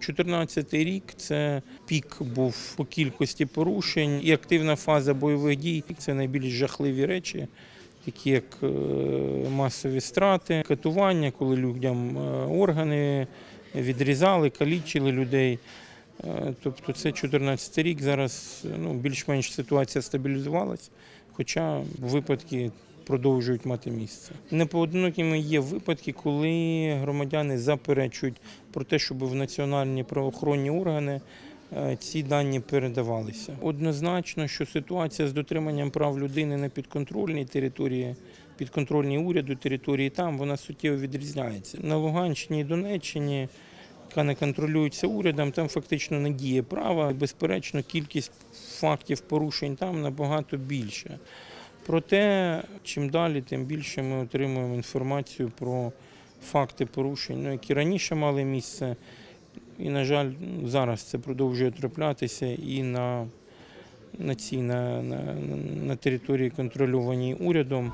2014 рік це пік був по кількості порушень і активна фаза бойових дій. Це найбільш жахливі речі, такі як е, масові страти, катування, коли людям е, органи відрізали, калічили людей. Е, Тобто це 14 рік. Зараз ну, більш-менш ситуація стабілізувалась, хоча випадки продовжують мати місце. Непоодинокими є випадки, коли громадяни заперечують про те, щоб в національні правоохоронні органи е, ці дані передавалися. Однозначно, що ситуація з дотриманням прав людини на підконтрольній території, підконтрольній уряду території там, вона суттєво відрізняється. На Луганщині і Донеччині яка не контролюється урядом, там фактично не діє права. Безперечно, кількість фактів порушень там набагато більше. Проте, чим далі, тим більше ми отримуємо інформацію про факти порушень, ну, які раніше мали місце. І, на жаль, зараз це продовжує траплятися і на, на, цій, на, на, на території, контрольованій урядом.